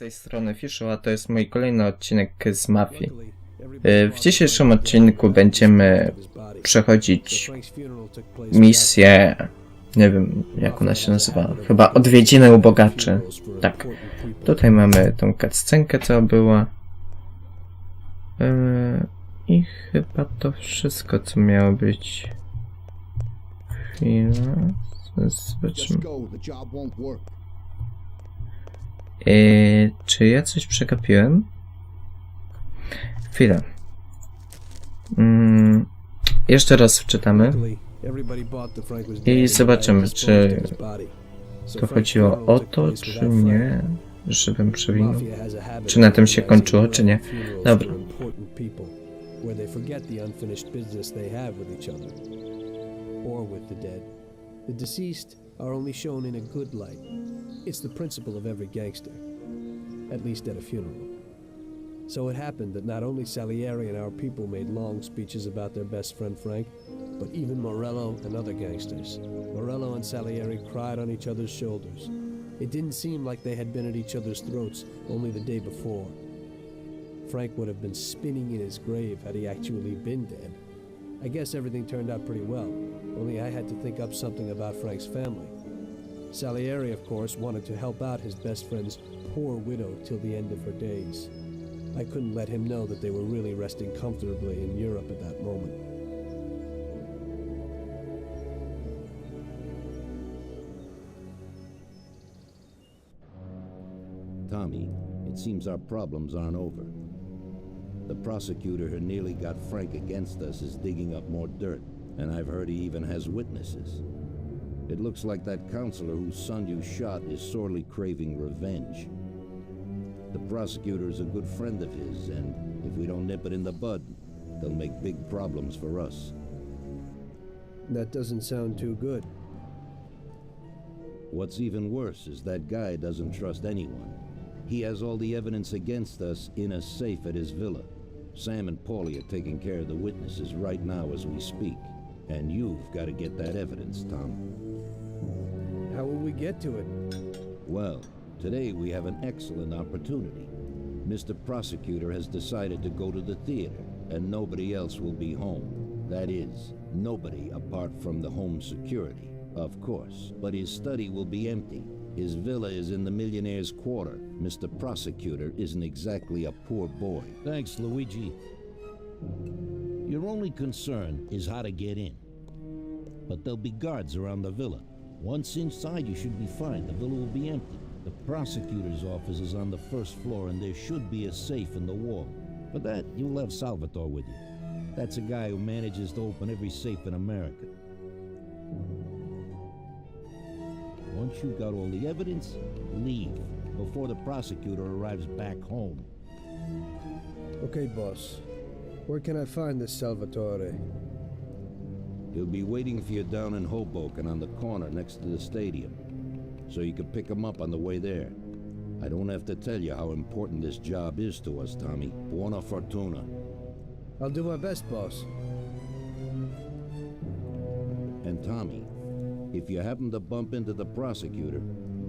tej strony Fiszu, a to jest mój kolejny odcinek z Mafii. Y, W dzisiejszym odcinku będziemy przechodzić misję, nie wiem jak ona się nazywa, chyba odwiedziny ubogaczy. Tak. Tutaj mamy tą cutscenkę, co była. Yy, I chyba to wszystko, co miało być. Chwila. Zobaczymy. Yy, czy ja coś przegapiłem? Chwilę. Mm, jeszcze raz wczytamy. I zobaczymy, czy To chodziło o to, czy nie, żebym przewinął. Czy na tym się kończyło, czy nie. Dobra. Or with the dead. The deceased are only shown in a good light. It's the principle of every gangster, at least at a funeral. So it happened that not only Salieri and our people made long speeches about their best friend Frank, but even Morello and other gangsters. Morello and Salieri cried on each other's shoulders. It didn't seem like they had been at each other's throats only the day before. Frank would have been spinning in his grave had he actually been dead. I guess everything turned out pretty well, only I had to think up something about Frank's family. Salieri, of course, wanted to help out his best friend's poor widow till the end of her days. I couldn't let him know that they were really resting comfortably in Europe at that moment. Tommy, it seems our problems aren't over. The prosecutor who nearly got Frank against us is digging up more dirt, and I've heard he even has witnesses. It looks like that counselor whose son you shot is sorely craving revenge. The prosecutor is a good friend of his, and if we don't nip it in the bud, they'll make big problems for us. That doesn't sound too good. What's even worse is that guy doesn't trust anyone. He has all the evidence against us in a safe at his villa. Sam and Paulie are taking care of the witnesses right now as we speak. And you've got to get that evidence, Tom. How will we get to it? Well, today we have an excellent opportunity. Mr. Prosecutor has decided to go to the theater, and nobody else will be home. That is, nobody apart from the home security, of course. But his study will be empty. His villa is in the millionaire's quarter. Mr. Prosecutor isn't exactly a poor boy. Thanks, Luigi. Your only concern is how to get in. But there'll be guards around the villa. Once inside, you should be fine. The villa will be empty. The prosecutor's office is on the first floor, and there should be a safe in the wall. For that, you'll have Salvatore with you. That's a guy who manages to open every safe in America. Once you've got all the evidence, leave before the prosecutor arrives back home. Okay, boss. Where can I find this Salvatore? He'll be waiting for you down in Hoboken on the corner next to the stadium. So you can pick him up on the way there. I don't have to tell you how important this job is to us, Tommy. Buona fortuna. I'll do my best, boss. And Tommy, if you happen to bump into the prosecutor,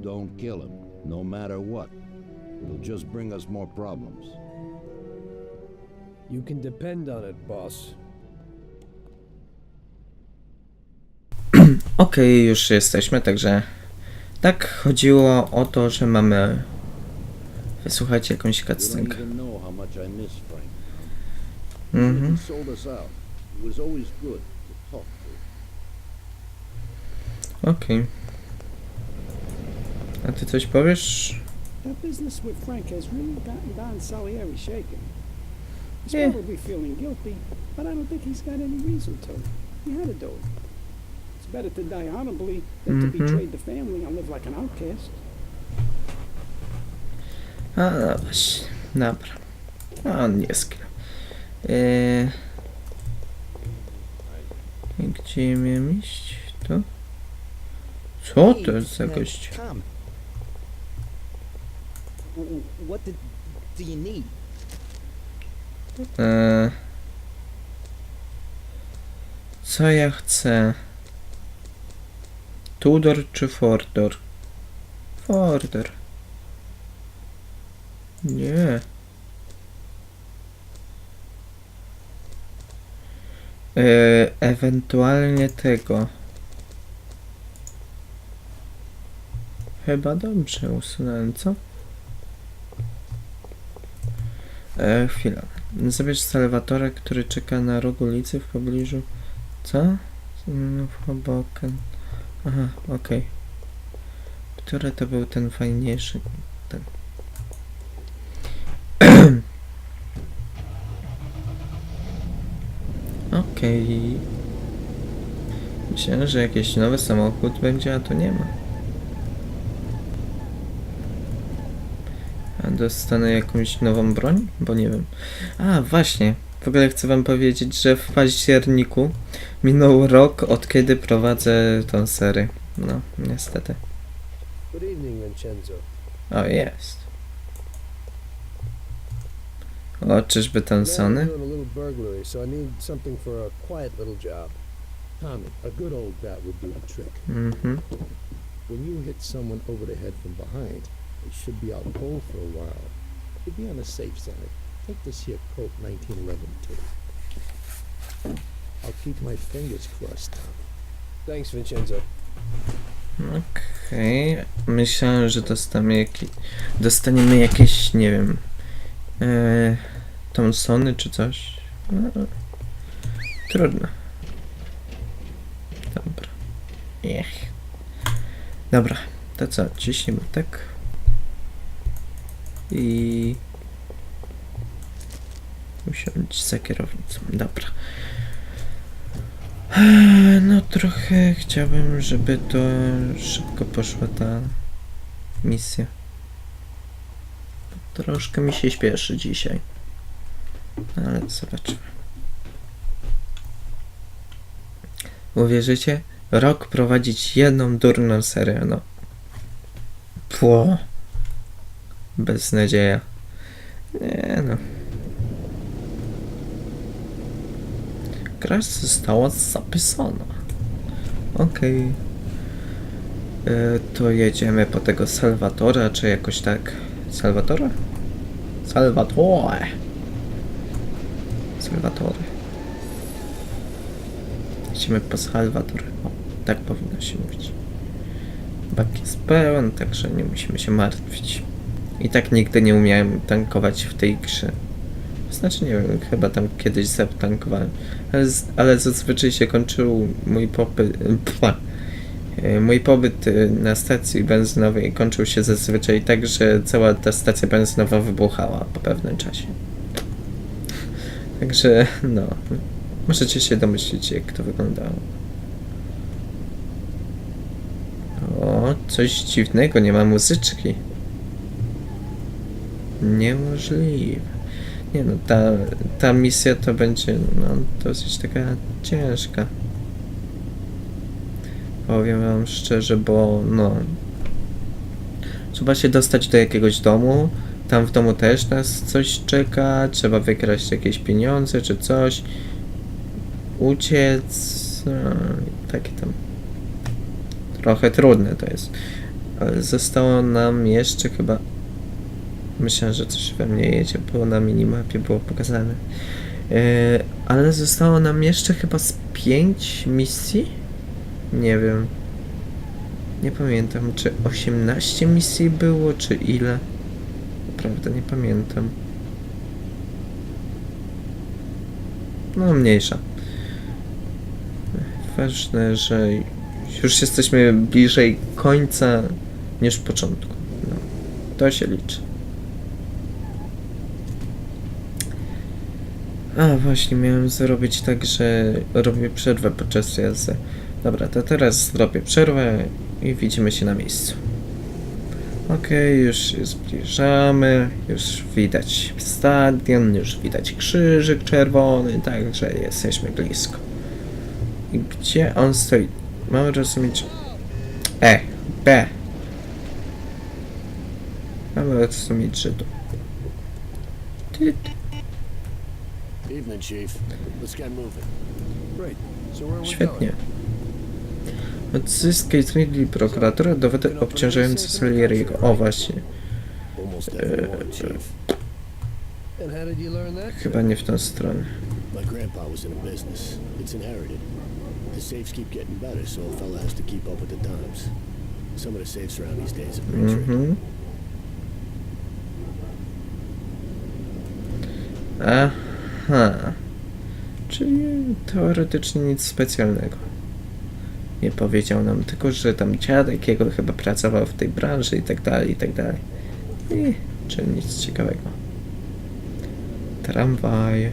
don't kill him, no matter what. It'll just bring us more problems. You can depend on it, boss. Okej, już jesteśmy, także tak chodziło o to, że mamy wysłuchać jakąś cutscenkę. Mhm. He sold us out. He was always good to talk Okej. A ty coś powiesz? That business with Frank has really gotten Don Salieri shaken. He's Yeah. probably feeling guilty, but I don't think he's got any reason to. He had to do it. It's better to die honorably than Mhm. to betray the family and live like an outcast. A, no właśnie. Dobra. A, on nie skra. Eee... Gdzie miałem iść? Tu? Co to jest za gość? Eee... Co ja chcę? Tudor czy Fordor? Fordor. Nie. E, ewentualnie tego. Chyba dobrze usunąłem, co? E, chwila. Zabierz Salwatora, który czeka na rogu ulicy w pobliżu. Co? Mm, W. Aha, okej. Który to był ten fajniejszy? Ten. Okej. Myślałem, że jakiś nowy samochód będzie, a to nie ma. Dostanę jakąś nową broń? Bo nie wiem. A, właśnie. W ogóle chcę wam powiedzieć, że w październiku minął rok od kiedy prowadzę tą serię. No, niestety. Good evening, Vincenzo. O, jest. O, czyżby ten Man, Sony? I'm doing a little burglary, so I need something for a quiet little job. Tommy, a good old bat would do the trick. Mhm. When you hit someone over the head from behind, they should be out cold for a while. To be on the safe side, take this here Colt 1911 too. I'll keep my fingers crossed, Tommy. Thanks, Vincenzo. Okej. Myślałem, że dostaniemy, jaki... dostaniemy jakieś, nie wiem, e... Thompsony czy coś. No, trudno. Dobra. Ech. Dobra, to co? Ciśniemy tak. I... Usiądź za kierownicą. Dobra. Eee, No trochę chciałbym, żeby to szybko poszła ta misja. Troszkę mi się śpieszy dzisiaj. Ale zobaczymy. Uwierzycie? Rok prowadzić jedną durną serię, no. Pło. Beznadzieja. Nie no. Gra została zapisana. Okej. E, To jedziemy po tego Salwatora, czy jakoś tak. Salwatora? Salvatore. Salvatore. Jedziemy po Salwator. O, tak powinno się mówić. Bak jest pełen, także nie musimy się martwić. I tak nigdy nie umiałem tankować w tej grze. Znaczy nie wiem, chyba tam kiedyś zaptankowałem. Ale, ale zazwyczaj się kończył mój popyt. E, mój pobyt e, na stacji benzynowej kończył się zazwyczaj tak, że cała ta stacja benzynowa wybuchała po pewnym czasie. Także no. Możecie się domyślić, jak to wyglądało. O, coś dziwnego, nie ma muzyczki. Niemożliwe. Nie no, ta, ta misja to będzie no, dosyć taka ciężka. Powiem wam szczerze, bo no... Trzeba się dostać do jakiegoś domu. Tam w domu też nas coś czeka. Trzeba wykraść jakieś pieniądze czy coś. Uciec. No, i takie tam. Trochę trudne to jest. Ale zostało nam jeszcze chyba Myślę, że coś we mnie jedzie, bo na minimapie było pokazane. Yy, ale zostało nam jeszcze chyba z 5 misji? Nie wiem. Nie pamiętam, czy 18 misji było, czy ile. Naprawdę nie pamiętam. No, mniejsza. Ważne, że już jesteśmy bliżej końca niż początku. No, to się liczy. A, właśnie, miałem zrobić tak, że robię przerwę podczas jazdy. Dobra, to teraz zrobię przerwę i widzimy się na miejscu. Okej, już się zbliżamy, już widać stadion, już widać krzyżyk czerwony, także jesteśmy blisko. I gdzie on stoi? Mam rozumieć... E, B. Mam rozumieć, że tu. Świetnie. Odzyskaj z Midley prokuratora dowody obciążające Salieriego. O właśnie. That? Chyba nie w tą stronę. My grandpa was in a business. It's inherited. The safes keep getting better, so a fella has to keep up with the times. Some of the safes around these days are pretty tricky. Mhm. Aha. Czyli teoretycznie nic specjalnego. Nie powiedział nam tylko, że tam dziadek jego chyba pracował w tej branży i tak dalej, i tak dalej. I czyli nic ciekawego. Tramwaj.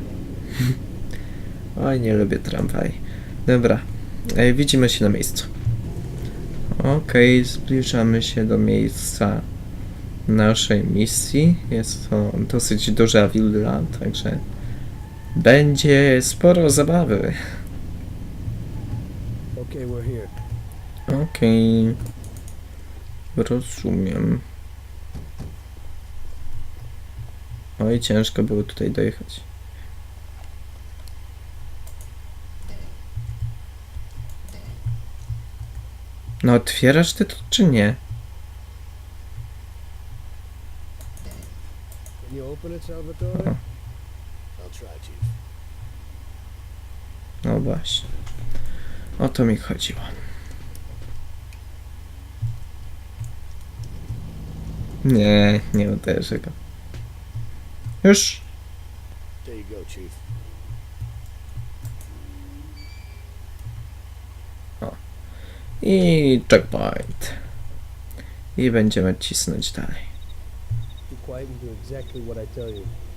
Oj, nie lubię tramwaj. Dobra, e, widzimy się na miejscu. Okej, zbliżamy się do miejsca naszej misji. Jest to dosyć duża willa, także będzie sporo zabawy. Okay. Okej, rozumiem. Oj, ciężko było tutaj dojechać. No, otwierasz ty to, czy nie? Can you open it, Salvatore? I'll try, Chief. No właśnie. O to mi chodziło. Nie, nie uderzę go. Już. Chief. I checkpoint. I będziemy cisnąć dalej. Be quiet and do exactly what I tell you.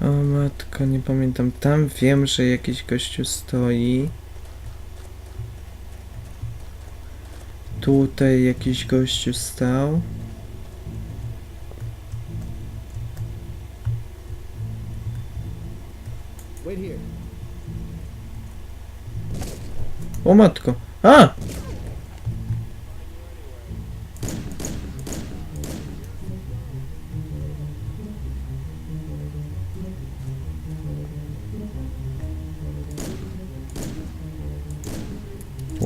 O matko, nie pamiętam. Tam wiem, że jakiś gościu stoi. Tutaj jakiś gościu stał. O matko. A!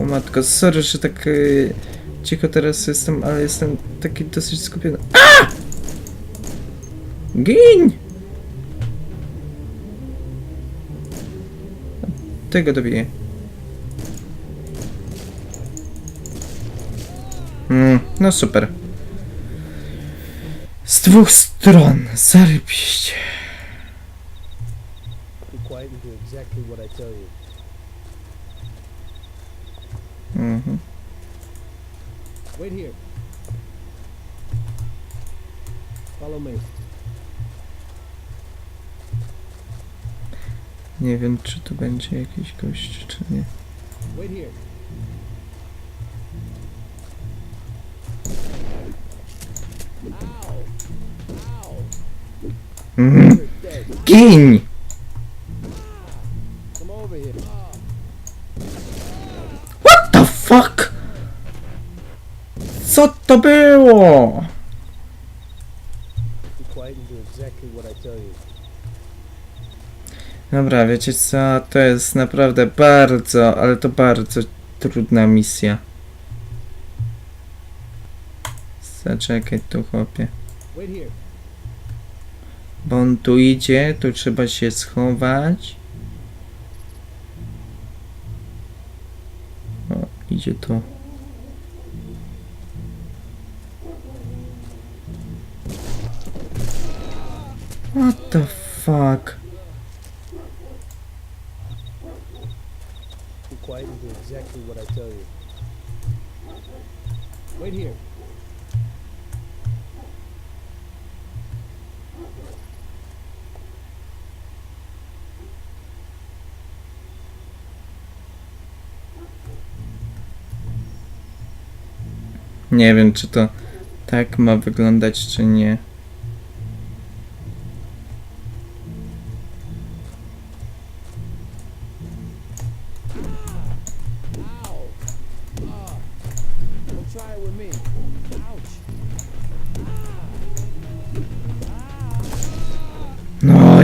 Matko, sorry, że tak y, cicho teraz jestem, ale jestem taki dosyć skupiony. A! Gin! Tego dobiję. Mm, no super. Z dwóch stron, zarybiście. Be quiet and do exactly what I tell you. Mhm. Wait here. Follow me. Nie wiem, czy tu będzie jakiś gość, czy nie. Wait here. Mhm. Gin! Tell you. Dobra, wiecie co? To jest naprawdę bardzo, ale to bardzo trudna misja. Zaczekaj tu, chłopie. Bo on tu idzie, tu trzeba się schować. O, idzie tu. Fuck? Be quiet and do exactly what I tell you. Wait here. Nie wiem, czy to tak ma wyglądać, czy nie.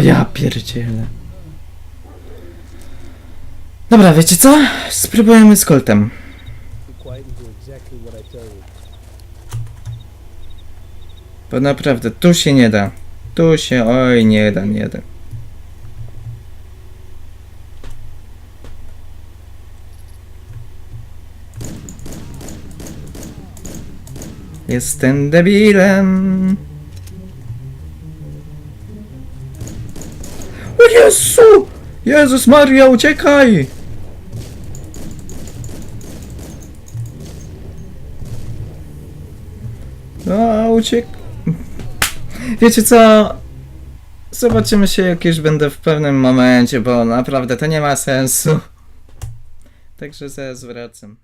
Ja pierdzielę. Dobra, wiecie co? Spróbujemy z Coltem. Bo naprawdę, tu się nie da. Tu się, oj, nie da, nie da. Jestem debilem. Jezu! Jezus Maria, uciekaj! A, uciek... Wiecie co? Zobaczymy się jak już będę w pewnym momencie, bo naprawdę to nie ma sensu. Także zaraz wracam.